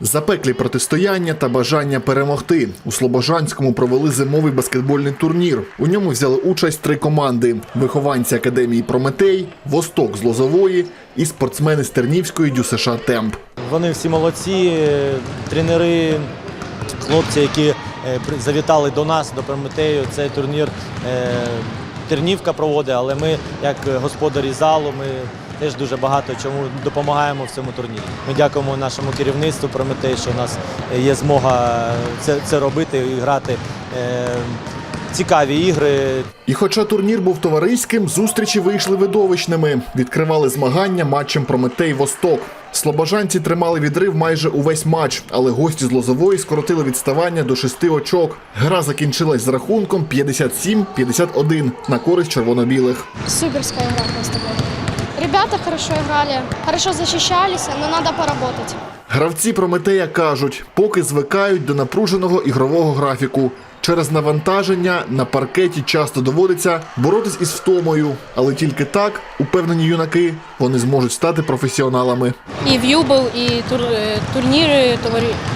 Запеклі протистояння та бажання перемогти у Слобожанському провели зимовий баскетбольний турнір. У ньому взяли участь три команди: вихованці академії Прометей, Восток з Лозової і спортсмени з Тернівської ДЮСШ Темп. Вони всі молодці, е, тренери, хлопці, які е, завітали до нас, до Прометею. Цей турнір е, Тернівка проводить, але ми, як господарі залу, ми теж дуже багато чому допомагаємо в цьому турнірі. Ми дякуємо нашому керівництву Прометей, що у нас є змога це, це робити і грати е, цікаві ігри, І хоча турнір був товариським, зустрічі вийшли видовищними. Відкривали змагання матчем Прометей Восток. Слобожанці тримали відрив майже увесь матч, але гості з Лозової скоротили відставання до шести очок. Гра закінчилась з рахунком 57-51 на користь червоно-білих. Суперская игра просто была. Ребята хорошо играли, хорошо защищались, но надо поработать. Гравці Прометея кажуть, поки звикають до напруженого ігрового графіку. Через навантаження на паркеті часто доводиться боротись із втомою, але тільки так, упевнені юнаки, вони зможуть стати професіоналами. І був, і тур, е, турніри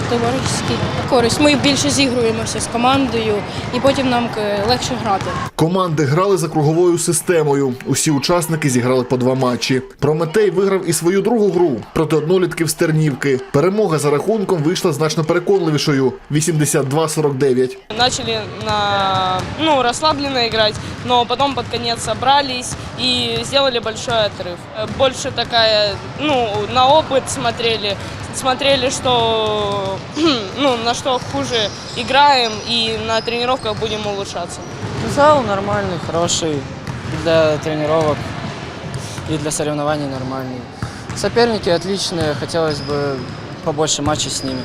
товариські користь. Ми більше зігруємося з командою, і потім нам е, легше грати. Команди грали за круговою системою. Усі учасники зіграли по два матчі. Прометей виграв і свою другу гру проти однолітків з Тернівки. Перемога за рахунком вийшла значно переконливішою 82-49. Начали на, ну, расслабленно играть, но потом под конец собрались и сделали большой отрыв. Э, Больше такая, ну, на опыт смотрели, смотрели, что, ну, на что хуже играем и на тренировках будем улучшаться. Зал нормальный, хороший. Для тренировок и для соревнований нормальный. Соперники отличные, хотелось бы побольше матчей с ними.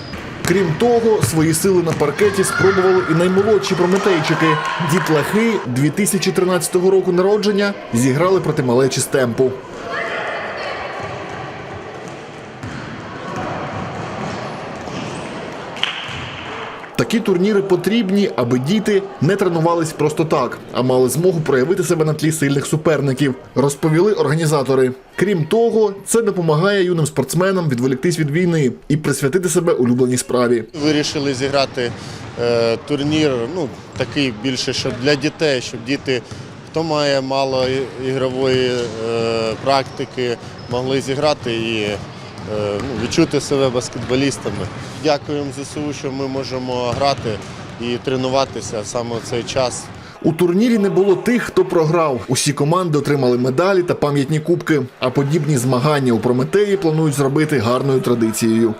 Крім того, свої сили на паркеті спробували і наймолодші прометейчики. Дітлахи 2013 року народження зіграли проти малечі з темпу. Такі турніри потрібні, аби діти не тренувались просто так, а мали змогу проявити себе на тлі сильних суперників, розповіли організатори. Крім того, це допомагає юним спортсменам відволіктись від війни і присвятити себе улюбленій справі. Вирішили зіграти е, турнір, ну такий більше, щоб для дітей, щоб діти, хто має мало ігрової е, практики, могли зіграти і відчути себе баскетболістами. Дякуємо ЗСУ, що ми можемо грати і тренуватися саме в цей час. У турнірі не було тих, хто програв. Усі команди отримали медалі та пам'ятні кубки. А подібні змагання у Прометеї планують зробити гарною традицією.